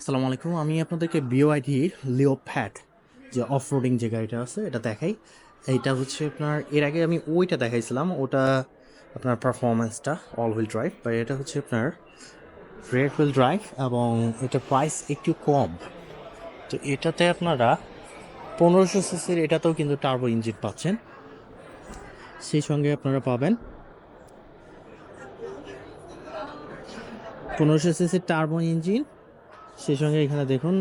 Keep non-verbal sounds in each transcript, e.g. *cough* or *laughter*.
আসসালামু আলাইকুম। আমি আপনাদেরকে বিওআইডির লিও ফ্যাট যে অফ রোডিং যে গাড়িটা আছে, এটা দেখাই। এইটা হচ্ছে আপনার, এর আগে আমি ওইটা দেখাইছিলাম। ওটা আপনার পারফরমেন্সটা অল হুইল ড্রাইভ বা এটা হচ্ছে আপনার রেড হুইল ড্রাইভ এবং এটা প্রাইস একটু কম। তো এটাতে আপনারা পনেরোশো সিসির এটাতেও কিন্তু টার্বো ইঞ্জিন পাচ্ছেন। সেই সঙ্গে আপনারা পাবেন পনেরোশো সিসির টার্বো ইঞ্জিন সেই সঙ্গে এখানে দেখুন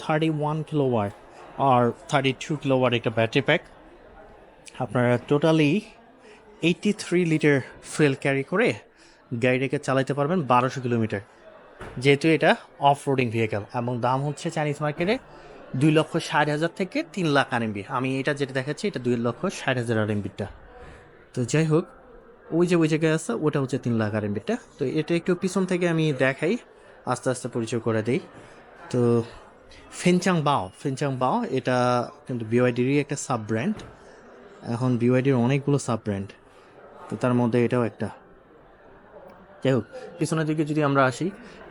থার্টি ওয়ান কিলোওয়াট আর থার্টি টু কিলোওয়াট একটা ব্যাটারি প্যাক আপনারা totally eighty three litre fuel carry করে গাড়িটাকে চালাতে পারবেন বারোশো কিলোমিটার। যেহেতু এটা অফ রোডিং ভেহিকেল এবং দাম হচ্ছে চাইনিজ মার্কেটে দুই লক্ষ ষাট হাজার থেকে তিন লাখ আরএমবি আমি এটা যেটা দেখাচ্ছি, এটা দুই লক্ষ ষাট হাজার আরএমবিটা তো যাই হোক, ওই যে ওই জায়গায় আছে, ওটা হচ্ছে তিন লাখ আরএমবিটা তো এটা একটু পিছন থেকে আমি দেখাই, আস্তে আস্তে পরিচয় করে দিই। তো ফেনচাং বাও ফেনচাং বাও এটা কিন্তু বিওয়াইডিরই একটা সাব ব্র্যান্ড এখন বিওয়াইডির অনেকগুলো সাব ব্র্যান্ড তো তার মধ্যে এটাও একটা। যাই হোক, পিছনের দিকে যদি আমরা আসি,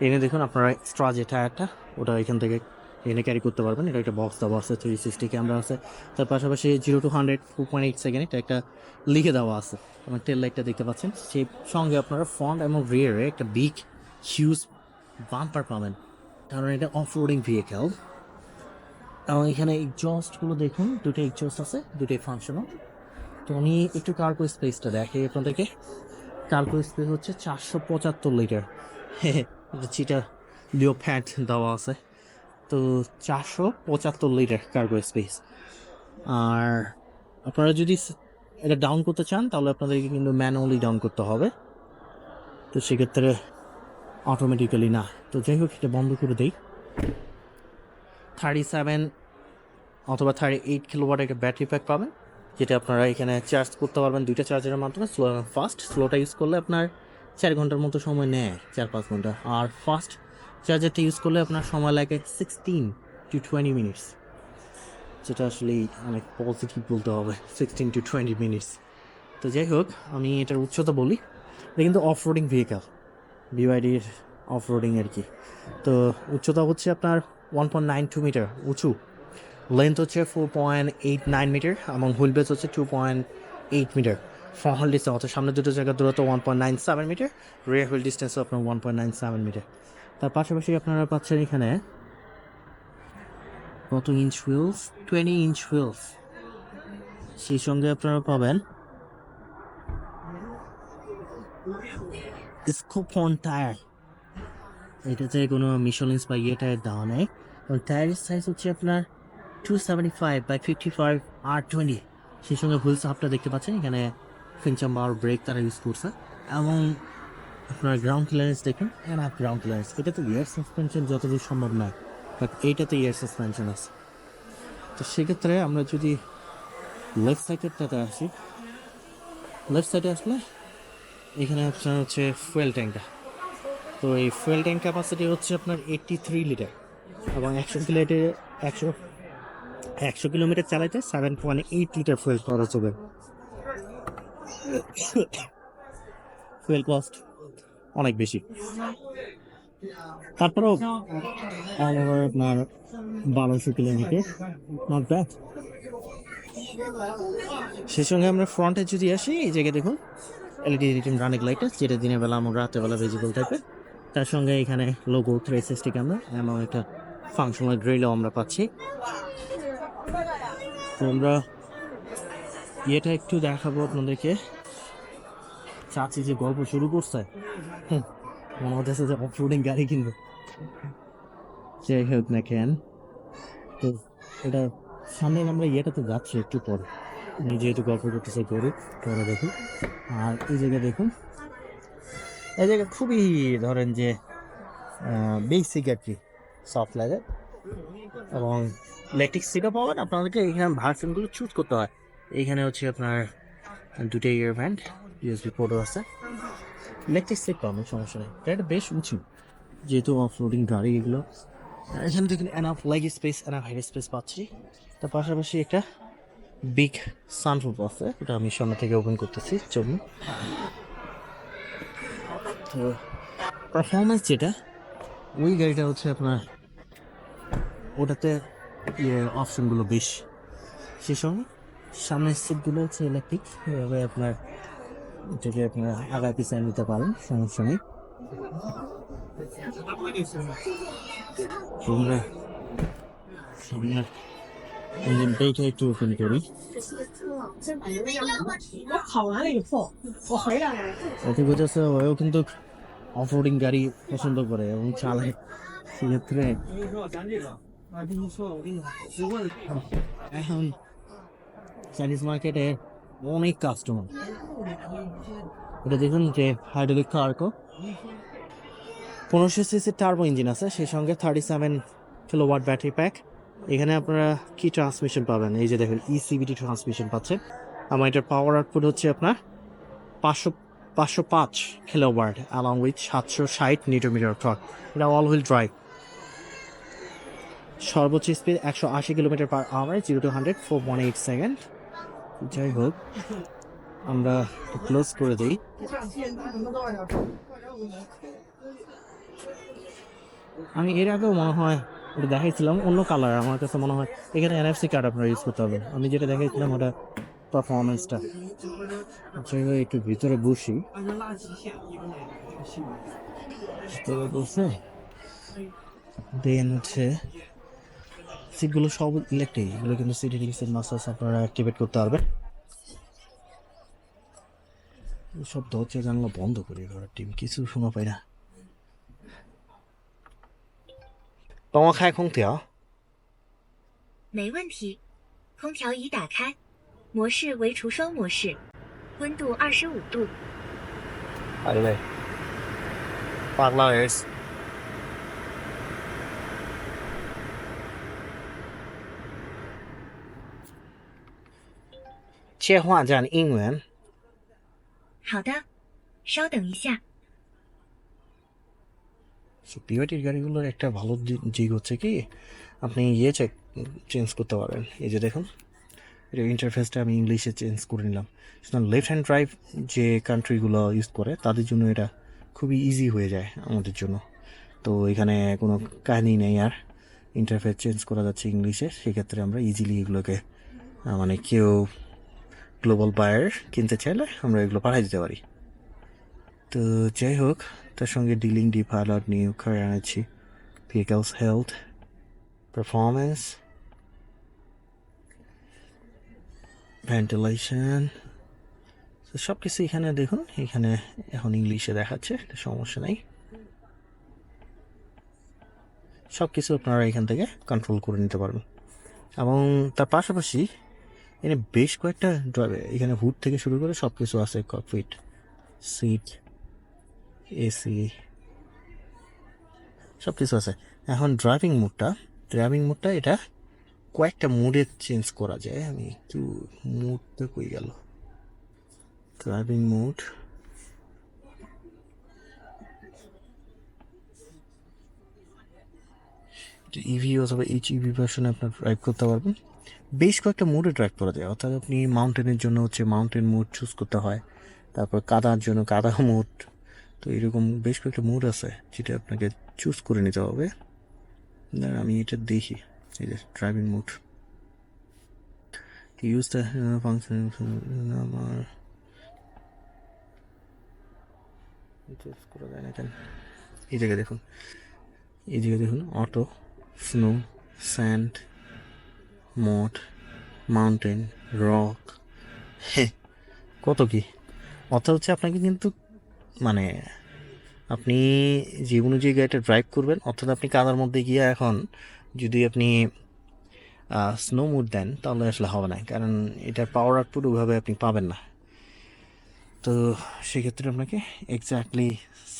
এনে দেখুন আপনারা স্ট্রা যেটা একটা ওটা এখান থেকে এনে ক্যারি করতে পারবেন। এটা একটা বক্স দেওয়া আছে থ্রি সিক্সটি ক্যামেরা আছে। তার পাশাপাশি zero to hundred two point eight second এটা একটা লিখে দেওয়া আছে। আমার টেল লাইটটা দেখতে পাচ্ছেন। সেই সঙ্গে আপনারা ফ্রন্ট এবং রিয়ারে একটা বিগ হিউজ বাম্পার পাবেন। কারণ এটা অফ রোডিং ভেহিকেল এবং এখানে এক্সস্টগুলো দেখুন দুটো এক্সস্ট আছে দুটোই ফাংশনাল তো আমি একটু কার্গো স্পেসটা দেখে আপনাদেরকে। কার্গো স্পেস হচ্ছে চারশো পঁচাত্তর লিটার চিটা লিও ফ্যাট দেওয়া আছে। তো চারশো পঁচাত্তর লিটার কার্গো স্পেস আর আপনারা যদি এটা ডাউন করতে চান, তাহলে আপনাদেরকে কিন্তু ম্যানুয়ালি ডাউন করতে হবে। তো সেক্ষেত্রে অটোমেটিক্যালি না। তো যাই হোক, সেটা বন্ধ করে দেই। থার্টি সেভেন অথবা থার্টি এইট কিলোওয়াট একটা ব্যাটারি প্যাক পাবেন, যেটা আপনারা এখানে চার্জ করতে পারবেন দুইটা চার্জারের মাধ্যমে। স্লো ফাস্ট স্লোটা ইউজ করলে আপনার চার ঘণ্টার মতো সময় নেয় চার পাঁচ ঘণ্টা। আর ফাস্ট চার্জারটা ইউজ করলে আপনার সময় লাগে সিক্সটিন টু টোয়েন্টি মিনিটস যেটা আসলে অনেক পজিটিভ বলতে হবে সিক্সটিন টু টোয়েন্টি মিনিটস তো যাই হোক, আমি এটার উচ্চতা বলি। এটা কিন্তু অফ রোডিং ভেহিকাল বিওয়াইডির অফ রোডিং আর কি। তো উচ্চতা হচ্ছে আপনার one point nine two metre উঁচু। লেন্থ হচ্ছে four point eight nine metre এবং হুইল বেস হচ্ছে two point eight metre front wheel distance অর্থাৎ সামনে দুটো জায়গার দূরত্ব one point nine seven metre rear wheel distance আপনার one point nine seven metre তার পাশাপাশি আপনারা পাচ্ছেন এখানে কত inch wheels twenty inch wheels সেই সঙ্গে আপনারা পাবেন স্কোপন টায়ার। এটাতে কোনো মিশলিন্স বা ইয়ে টায়ার দেওয়া নেই। এবং টায়ারের সাইজ হচ্ছে আপনার two seventy five by fifty five R twenty সেই সঙ্গে হুইলস আপটা দেখতে পাচ্ছেন, এখানে ফিনচাম আর ব্রেক তারা ইউজ করছে। এবং আপনার গ্রাউন্ড ক্লিয়ারেন্স দেখুন অ্যান্ড গ্রাউন্ড ক্লিয়ারেন্স এটাতে ইয়ার সাসপেনশন যতদূর সম্ভব নয় বাট এইটাতে ইয়ার সাসপেনশন আছে। তো সেক্ষেত্রে আমরা যদি লেফট সাইডেরটাতে আসি লেফট সাইডে আসলে এখানে আপনার হচ্ছে ফুয়েল ট্যাঙ্কটা তো এই ফুয়েল ট্যাঙ্ক ক্যাপাসিটি হচ্ছে আপনার এইট্টি থ্রি লিটার এবং একশো কিলোমিটার, একশো একশো কিলোমিটার চালাইতে seven point eight litre fuel খরচ হবে। ফুয়েল কস্ট অনেক বেশি। তারপরেও আপনার বারোশো কিলোমিটার নট ব্যাড সেই সঙ্গে আমরা ফ্রন্টে যদি আসি, এই জায়গায় দেখুন এলইডি রিটিম রানিং লাইট যেটা দিনের বেলা আমরা রাতের বেলা ভিজিবল টাইপের তার সঙ্গে এখানে লোগো থ্রি সিক্সটি ক্যামেরা এবং একটা ফাংশনাল গ্রিলও আমরা পাচ্ছি। তো আমরা ইয়েটা একটু দেখাবো আপনাদেরকে। চাচি যে গল্প শুরু করছে হুম, মনে হতেছে যে অফরোডিং গাড়ি কিনবে। যাই হোক না কেন তো এটা সামনে আমরা ইয়েটাতে যাচ্ছি একটু পরে। যেহেতু গল্প করতেছে করুক পরে দেখুন। আর এই জায়গায় দেখুন, এই জায়গা খুবই ধরেন যে বেসিক আর কি সফট লাগে এবং ইলেকট্রিক সিটও পাবেন। আপনাদেরকে এখানে ভার্সনগুলো চুজ করতে হয়। এইখানে হচ্ছে আপনার দুটো ইয়ার ব্যান্ড ইউএসবি পোর্টও আছে। ইলেকট্রিক সিট পাবেন, সমস্যা নেই। এটা বেশ উঁচু, যেহেতু অফ রোডিং গাড়ি এগুলো। এখানে দেখুন enough leg space enough head space পাচ্ছি। তার পাশাপাশি একটা বিগ সানরুফ আছে, ওটা আমি সামনে থেকে ওপেন করতেছি, চলুন। তো পারফরমেন্স যেটা, ওই গাড়িটা হচ্ছে আপনার, ওটাতে ইয়ে অপশনগুলো বেশ সে সঙ্গে সামনের সিটগুলো হচ্ছে ইলেকট্রিক এভাবে আপনার, এটাকে আপনার আগায় পিছিয়ে নিতে পারেন, সমস্যা নেই। তোমরা সামনের ইঞ্জিনটাকে একটু ওপেন করি 我考完了以后，我回来了。 এতে বোঝাচ্ছে ওও কিন্তু অফরোডিং গাড়ি পছন্দ করে এবং চালায় সেক্ষেত্রে 我跟你说，咱这个啊，跟你说，我跟你直问， এখন চাইনিজ মার্কেটে অনেক কাস্টমার এটা দেখুন যে হাইড্রোলিক কার্কো পনেরোশো সিসির টার্বো ইঞ্জিন আছে সেই সঙ্গে thirty seven kilowatt battery pack এখানে আপনারা কি ট্রান্সমিশন পাবেন? এই যে দেখেন ইসিবিটি ট্রান্সমিশন পাচ্ছেন আমার এটার পাওয়ার আউটপুট হচ্ছে আপনার পাঁচশো পাঁচশো পাঁচ কিলো ওয়াট অ্যালং উইথ সাতশো ষাট নিটোমিটার ট্রাক এটা অল হুইল ড্রাইভ সর্বোচ্চ স্পিড একশো আশি kilometre per hour zero to hundred four one eight second যাই হোক, আমরা ক্লোজ করে দিই। আমি এর আগেও মনে হয় ওটা দেখাইছিলাম অন্য কালার আমার কাছে মনে হয় এখানে এনএফসি কার্ড আপনারা ইউজ করতে হবে। আমি যেটা দেখাইছিলাম ওটা পারফরমেন্সটা আচ্ছা একটু ভিতরে বসি। দেন হচ্ছে সিটগুলো সব ইলেকট্রিক এগুলো কিন্তু সিটি হিটিং সিট মাসাজ আপনারা অ্যাক্টিভেট করতে পারবেন। সব দরজা জানলা বন্ধ করি ঘরের টিম কিছু শোনা পাই না। 帮我开空调，没问题，空调已打开，模式为除霜模式，温度二十五度。好的，把闹铃切换成英文。好的，稍等一下。পিওটির গাড়িগুলোর একটা ভালো দিক হচ্ছে কি, আপনি ইয়ে চেক চেঞ্জ করতে পারবেন। এই যে দেখুন, এটা ইন্টারফেসটা আমি ইংলিশে চেঞ্জ করে নিলাম। সুতরাং লেফট হ্যান্ড ড্রাইভ যে কান্ট্রিগুলো ইউজ করে, তাদের জন্য এটা খুবই ইজি হয়ে যায় আমাদের জন্য। তো এখানে কোনো কাহিনী নেই আর। ইন্টারফেস চেঞ্জ করা যাচ্ছে ইংলিশে সেক্ষেত্রে আমরা ইজিলি এগুলোকে মানে কেউ গ্লোবাল বায়ার কিনতে চাইলে আমরা এগুলো পাঠিয়ে দিতে পারি। তো যাই হোক তার সঙ্গে ডিলিং ডি পাইলট নিউ করে আনেছি ভেহিকলস হেলথ পারফরমেন্স ভেন্টিলেশন সব কিছু এখানে দেখুন, এখানে এখন ইংলিশে দেখাচ্ছে সমস্যা নেই। সব কিছু আপনারা এখান থেকে কন্ট্রোল করে নিতে পারবেন। এবং তার পাশাপাশি, এখানে বেশ কয়েকটা ড্রাইভ এখানে হুড থেকে শুরু করে সব কিছু আছে ককপিট সিট এসি। সব কিছু আছে। এখন ড্রাইভিং মুডটা ড্রাইভিং মুডটা এটা কয়েকটা মোডে চেঞ্জ করা যায়। আমি একটু মোডটা কই গেল? ড্রাইভিং মোড ইভি অথবা এইচ ইভি ভার্সনে আপনার ড্রাইভ করতে পারবেন। বেশ কয়েকটা মুডে ড্রাইভ করা যায়। অর্থাৎ আপনি মাউন্টেনের জন্য হচ্ছে মাউন্টেন মুড চুজ করতে হয়। তারপর কাদার জন্য কাদা মোড তো এরকম বেশ কয়েকটা মোড আছে যেটা আপনাকে চুজ করে নিতে হবে। আমি এটা দেখি, এই যে driving mode use the function আমার। চুজ করা যায় না কেন এই জায়গায় দেখুন জায়গায় দেখুন auto snow sand mode mountain rock হ্যাঁ কত কি? অর্থাৎ হচ্ছে আপনাকে কিন্তু মানে আপনি যে অনুযায়ী গাড়িটা ড্রাইভ করবেন, অর্থাৎ আপনি কাদার মধ্যে গিয়ে এখন যদি আপনি স্নো মুড দেন, তাহলে আসলে হবে না। কারণ এটার পাওয়ার আউটপুট ওইভাবে আপনি পাবেন না। তো সেক্ষেত্রে আপনাকে এক্স্যাক্টলি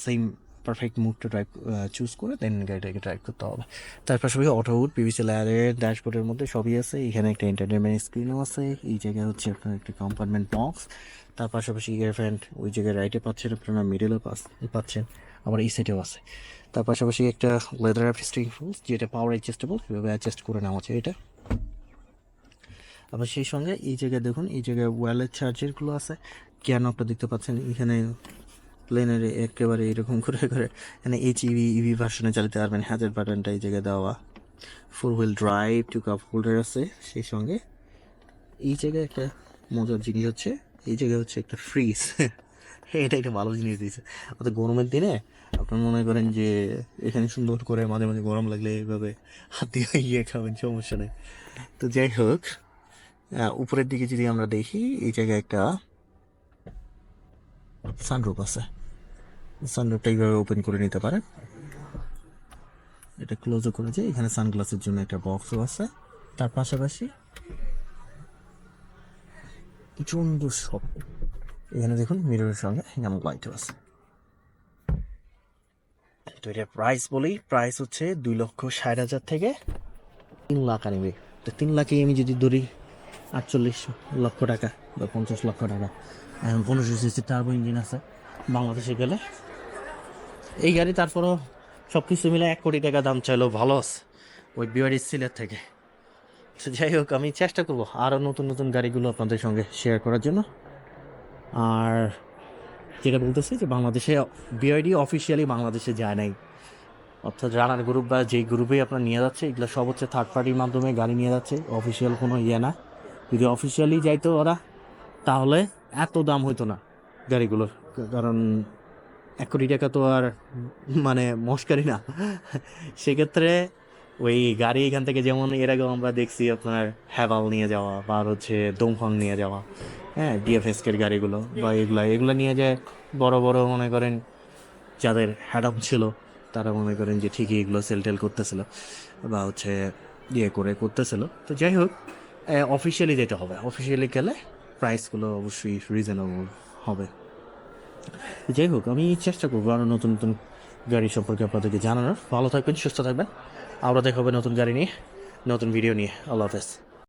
সেম পারফেক্ট মুডটা ড্রাইভ চুজ করে দেন গাড়িটাকে ড্রাইভ করতে হবে। তার পাশাপাশি অটো উড পিভিসি লেয়ারের ড্যাশবোর্ডের মধ্যে সবই আছে। এখানে একটা এন্টারটেনমেন্ট স্ক্রিনও আছে। এই জায়গায় হচ্ছে আপনার একটা কম্পার্টমেন্ট বক্স তার পাশাপাশি ইয়ার ফ্যান্ট ওই জায়গায় রাইটে পাচ্ছেন আপনারা মিডলেও পাচ্ছেন। আবার এই সাইডেও আছে। তার পাশাপাশি একটা লেদার অ্যাডজাস্টিং ফুলস যেটা পাওয়ার অ্যাডজাস্টেবল এভাবে অ্যাডজাস্ট করে নেওয়া আছে এটা। আবার সেই সঙ্গে এই জায়গায় দেখুন, এই জায়গায় ওয়ালের চার্জারগুলো আছে। কেন আপনারা দেখতে পাচ্ছেন? এখানে প্লেনের একেবারে এরকম করে করে মানে এইচ ইভি ইভি ভার্সনে চালাতে পারবেন হ্যাজের বাটনটা এই জায়গায় দেওয়া। Four wheel drive two cup holder আছে, সেই সঙ্গে। এই জায়গায় একটা মজার জিনিস হচ্ছে, এই জায়গায় হচ্ছে একটা ফ্রিজ হ্যাঁ *laughs* এটা একটা ভালো জিনিস দিয়েছে। অর্থাৎ গরমের দিনে আপনার মনে করেন যে, এখানে সুন্দর করে মাঝে মাঝে গরম লাগলে এইভাবে হাত দিয়ে ইয়ে খাবেন, সমস্যা নেই। তো যাই হোক উপরের দিকে যদি আমরা দেখি, এই জায়গায় একটা সানরুফ আছে। সানরুফটা এইভাবে ওপেন করে নিতে পারেন। এটা ক্লোজও করেছে। এখানে সানগ্লাসের জন্য একটা বক্সও আছে। তার পাশাপাশি প্রচণ্ড শপ এখানে দেখুন মিররের সঙ্গে যেমন লাইটও আছে। তো এটা প্রাইস বলি প্রাইস হচ্ছে দুই লক্ষ ষাট হাজার থেকে তিন লাখ আনবে। তো তিন লাখে আমি যদি ধরি আটচল্লিশ লক্ষ টাকা বা পঞ্চাশ লক্ষ টাকা। পনেরোশো সিসি টার্বো ইঞ্জিন আছে। বাংলাদেশে গেলে এই গাড়ি তারপরও সব কিছু মিলে এক কোটি টাকা দাম চাইলো ভালো ওই বিওয়ারি সিলের থেকে। যাই হোক, আমি চেষ্টা করব আরও নতুন নতুন গাড়িগুলো আপনাদের সঙ্গে শেয়ার করার জন্য। আর যেটা বলতেছি যে বাংলাদেশে বিআইডি অফিসিয়ালি বাংলাদেশে যায় নাই। অর্থাৎ রানার গ্রুপ বা যেই গ্রুপেই আপনার নিয়ে যাচ্ছে, এগুলো সব হচ্ছে থার্ড পার্টির মাধ্যমে গাড়ি নিয়ে যাচ্ছে। অফিসিয়াল কোনো ইয়ে না। যদি অফিসিয়ালি যাইতো ওরা, তাহলে এত দাম হতো না গাড়িগুলোর। কারণ এক কোটি টাকা তো আর মানে মস্কারি না। সেক্ষেত্রে ওই গাড়ি এখান থেকে যেমন এর আগেও আমরা দেখছি আপনার হ্যাভাল নিয়ে যাওয়া বা হচ্ছে দমফং নিয়ে যাওয়া। হ্যাঁ ডিএফএসকের গাড়িগুলো বা এগুলো এগুলো নিয়ে যায় বড় বড় মনে করেন যাদের হ্যাডাম ছিল, তারা মনে করেন যে ঠিকই এগুলো সেল টেল করতেছিল বা হচ্ছে ইয়ে করে করতেছিল। তো যাই হোক অফিসিয়ালি যেতে হবে। অফিসিয়ালি গেলে প্রাইসগুলো অবশ্যই রিজনেবল হবে। যাই হোক, আমি চেষ্টা করব আরও নতুন নতুন গাড়ি সম্পর্কে আপনাদেরকে জানানোর। ভালো থাকবেন, সুস্থ থাকবেন। আমরা দেখা হবে নতুন গাড়ি নিয়ে, নতুন ভিডিও নিয়ে। আল্লাহ হাফেজ।